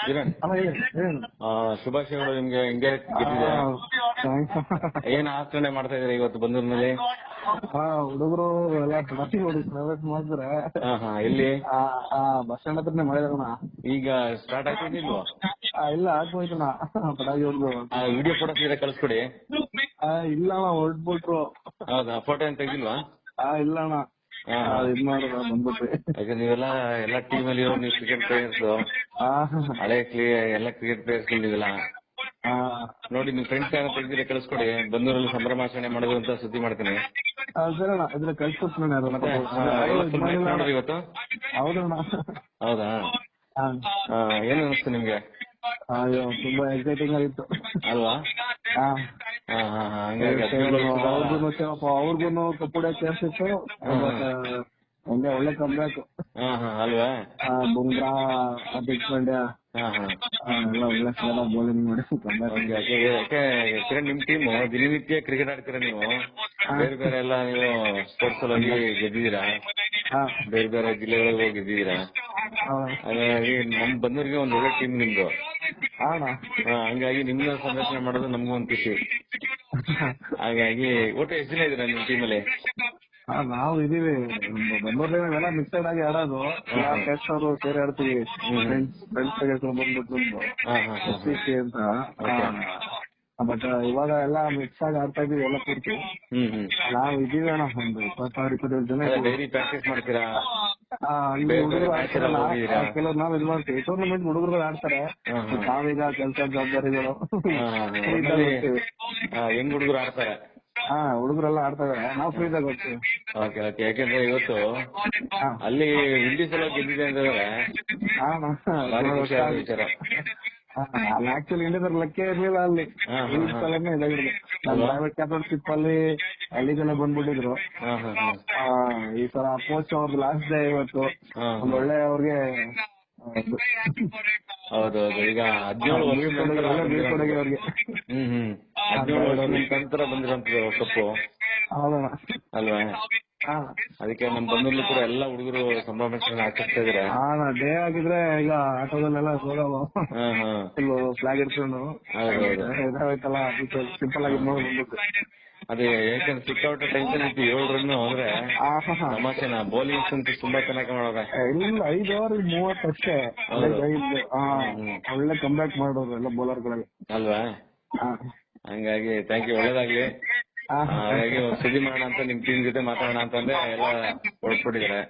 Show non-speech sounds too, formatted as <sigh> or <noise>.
ಕಿರಣ್. ಶುಭಾಶಯಗಳು ನಿಮ್ಗೆ ಹಿಂಗೆ ಗೆದ್ದಿದೆ ಏನ್ ಆಚರಣೆ ಮಾಡ್ತಾ ಇದ್ರೆ ಇವತ್ತು ಬಂದೂರಿನಲ್ಲಿ ಮೇಲೆ ಹುಡುಗರು ಎಲ್ಲ ಪಟಾಕಿ ಹೊಡಿ ಪ್ರೈವೇಟ್ ಮಾಡಿದ್ರೆ ಎಲ್ಲಿ? ಬಸ್ ಸ್ಟ್ಯಾಂಡ್ ಹತ್ರನೇ ಮಾಡಿದಾರಣ ಈಗ ಸ್ಟಾರ್ಟ್ ಆಗ್ತಿದ್ದಿಲ್ವಾ? ಇಲ್ಲ ಹಾಕೋಯ್ತಣ ಪಟಾಕಿ ಹೊಡೆದು. ಆ ವಿಡಿಯೋ ಫೋಟೋ ಸೀದಾ ಕಳ್ಸ್ಕೊಡಿ. ಆ, ಇಲ್ಲ ಅಣ್ಣ ಹೊರಟ್ಬಿಟ್ರು. ಹೌದಾ ಫೋಟೋ ಏನ್ ತೆಗಿಲ್ವಾ ಆ ಇಲ್ಲ ಅಣ್ಣ. ಇದ್ ಮಾಡಿದ್ರ ಬಂದ್ಬಿಟ್ರಿ ಯಾಕಂದ್ರೆ ನೀವೆಲ್ಲ ಎಲ್ಲಾ ಟೀಮ್ ಅಲ್ಲಿ ಇರೋ ನೀವು ಕ್ರಿಕೆಟ್ ಪ್ಲೇಯರ್ಸ್ ಆ, ಹಳೆ ಕ್ಲಿಯರ್ ಎಲ್ಲ ಕ್ರಿಕೆಟ್ ಪ್ಲೇಯರ್ಸ್ ನೀವೆಲ್ಲ. ಆ, ನೋಡಿ ನಿಮ್ ಫ್ರೆಂಡ್ಸ್ ಯಾರು ತೆಗ್ದಿದ್ರೆ ಕಳ್ಸ್ಕೊಡಿ. ಬಂದೂರಲ್ಲಿ ಸಂಭ್ರಮಾಚರಣೆ ಮಾಡೋದು ಅಂತ ಸುದ್ದಿ ಮಾಡ್ತೀನಿ. ಆ, ಮತ್ತೆ ಇವತ್ತು ಹೌದಾ ಆ, ಆ, ಏನ್ ಅನಿಸ್ತು ನಿಮ್ಗೆ? ಅಯ್ಯೋ ತುಂಬಾ ಎಕ್ಸೈಟಿಂಗ್ ಆಗಿತ್ತು. ಅಲ್ವಾ? ಆ, ಹಾ ಹಾ ಹಾ ಹಂಗಾಗಿ ಹದಿನೇಳು ವರ್ಷದ ಅವ್ರಿಗೂ ಅವ್ರಿಗೂ ಕಪ್ಪುಡ ಚಾನ್ಸ್ ಇತ್ತು? ಒಂದೇ ಒಳ್ಳೆ ಕಮ್ಬ್ಯಾಕ್ ಹಾ ಹಾ ಅಲ್ವಾ? ಬುಮ್ರಾ ಹಾರ್ದಿಕ್ ಪಾಂಡ್ಯ. ಎಲ್ಲ ಒಳ್ಳೆ ಸ್ಟಾರ್ ಬೌಲಿಂಗ್ ಮಾಡಿ ನಿಮ್ ಟೀಮ್ ದಿನನಿತ್ಯ ಕ್ರಿಕೆಟ್ ಆಡ್ತೀರ ನೀವು? ಬೇರೆ ಬೇರೆ ಎಲ್ಲ ನೀವು ಸ್ಪೋರ್ಟ್ಸ್ ಅಲ್ಲಿ ಹೋಗಿ ಗೆದ್ದಿದ್ದೀರಾ? ಬೇರೆ ಬೇರೆ ಜಿಲ್ಲೆಗಳಿಗೆ ಹೋಗಿ ಗೆದ್ದಿದ್ದೀರಾ? ಹಾಗಾಗಿ ನಮ್ ಬಂದೂರಿಗೆ ಒಂದ್ ಒಳ್ಳೆ ಟೀಮ್ ನಿಮ್ದು. ಅಣ್ಣ ಹಂಗಾಗಿ ನಿಮ್ನ ಸಂರಕ್ಷಣೆ ಮಾಡೋದು ನಮಗೂ ಒಂದ್ ಖುಷಿ. ಹಾಗಾಗಿ ಒಟ್ಟು ಎಷ್ಟು ಜನ ಇದ್ದೀರಾ ನಿಮ್ ಟೀಮಲ್ಲಿ ಹಾ ನಾವು ಇದೀವಿ. ಬೆಂಗಳೂರಲ್ಲಿ ನಾವೆಲ್ಲ ಮಿಕ್ಸೆಡ್ ಆಗಿ ಆಡೋದು. ಟೆಸ್ಟ್ ಅವರು ಸೇರಿ ಆಡ್ತೀವಿ. ಫ್ರೆಂಡ್ಸ್ ತೆಗೆದುಕೊಂಡು ಬಂದ್ಬಿಟ್ಟು ಅಂತ. ಬಟ್ ಇವಾಗ ಎಲ್ಲ ಮಿಕ್ಸ್ ಆಗಿ ಆಡ್ತಾ ಇದೀವಿ ಎಲ್ಲ ಪೂರ್ತಿ. ನಾವು ಇದೀವಿ ಅಣ್ಣ ಒಂದು ಇಪ್ಪತ್ತಾರು ಇಪ್ಪತ್ತೈದು ಜನ. ಡೈಲಿ ಪ್ರಾಕ್ಟೀಸ್ ಮಾಡ್ತೀರಾ? ಆ? ಆ, ಕೆಲವ್ರು ನಾವ್ ಇದ್ ಮಾಡ್ತೀವಿ. ಟೂರ್ನಮೆಂಟ್ ಹುಡುಗರು ಆಡ್ತಾರೆ. ನಾವೀಗ ಕೆಲಸ ಜವಾಬ್ದಾರಿಗಳು. <laughs> ಆ, ಹೆಂಗ್ ಹುಡುಗರು ಆಡ್ತಾರೆ? ಹಾ ಹುಡುಗರೆಲ್ಲ ಆಡ್ತಾರೆ. ಇದಾರೆ ನಾವು ಫ್ರೀ ಇದ್ದಾಗ ಹೋಗ್ತೀವಿ. Okay okay. ಯಾಕೆಂದ್ರೆ ಇವತ್ತು ಅಲ್ಲಿ ಎಲ್ಲ ಗೆದ್ದಿದೆ ಅಂತಂದ್ರೆ. ಭಾರಿ ಖುಷಿ ಆದ ವಿಚಾರ. ಅಲ್ಲಿ ಆಕ್ಚುಲಿ ಇಂಡಿಯಾದ ಲೆಕ್ಕ ಇರ್ಲಿಲ್ಲ ಅಲ್ಲಿ. ಸಲನೇ ಇದಾಗಿರೋದು ನಮ್ಮ ಪ್ರೈವೇಟ್ ಕ್ಯಾಪ್ಟನ್ಶಿಪ್ ಅಲ್ಲಿ ಜನ ಬಂದ್ಬಿಟ್ಟಿದ್ರು. ಈ ತರ ಅಪೋಸ್ಟ್ ಅವ್ರದ್ದು ಲಾಸ್ಟ್ ಡೇ ಇವತ್ತು. ಒಂದ್ ಒಳ್ಳೆ ಅವ್ರಿಗೆ ಹೌದೌದು. ಈಗ ಹದಿನೇಳು ನಂತರ ಬಂದಿರೋ- ಹದಿನೇಳು ನಂತರ ಬಂದಿರೋಂಥದ್ದು ಕಪ್ಪು ಅಲ್ವಾ? ಅದಕ್ಕೆ ನಮ್ ಬಂಧುಗಳು ಕೂಡ ಎಲ್ಲ ಹುಡುಗರು ಸಂಭ್ರಮಾಚರಣೆ ಆಚರಿಸ್ತಾ ಇದಾರೆ. ಹಾ ಡೇ ಆಗಿದ್ರೆ ಈಗ ಆಟೋದಲ್ಲೆಲ್ಲ ಹೋಗವ ಹಾ ಹಾ. ಫುಲ್ ಫ್ಲಾಗ್ ಹೌದೌದು. ಇದಾಯ್ತಲ್ಲ ಸಿಂಪಲ್ ಆಗಿ ನೋಡಿ ಅದೇ ಯಾಕಂದ್ರೆ ಸಿಕ್ಕಾಪಟ್ಟೆ ಟೆನ್ಷನ್ ಇತ್ತು ಏಳು ರನ್ ಅಂದ್ರೆ ಆ, ಹಾ, ಹಾ. ತಮಾಷೆನ ಬೌಲಿಂಗ್ ಅಂತೂ ತುಂಬಾ ಚೆನ್ನಾಗಿ ಮಾಡೋದೇ ಇಲ್ಲ ಐದು ಓವರ್ ಮೂವತ್ತು ಅಷ್ಟೇ ಒಳ್ಳೆ ಕಂಬ್ಯಾಕ್ ಮಾಡೋರು ಎಲ್ಲ ಬೌಲರ್ಗಳಿಗೆ ಅಲ್ವಾ? ಹಂಗಾಗಿ ಥ್ಯಾಂಕ್ ಯು ಒಳ್ಳೇದಾಗ್ಲಿ. ಹಾಗಾಗಿ ಒಂದ್ ಸುದ್ದಿ ಮಾಡೋಣ ಅಂತ ನಿಮ್ ಟೀಮ್ ಜೊತೆ ಮಾತಾಡೋಣ ಅಂತಂದ್ರೆ ಎಲ್ಲ ಹೊರಟ್ಬಿಟ್ಟಿದ್ದಾರೆ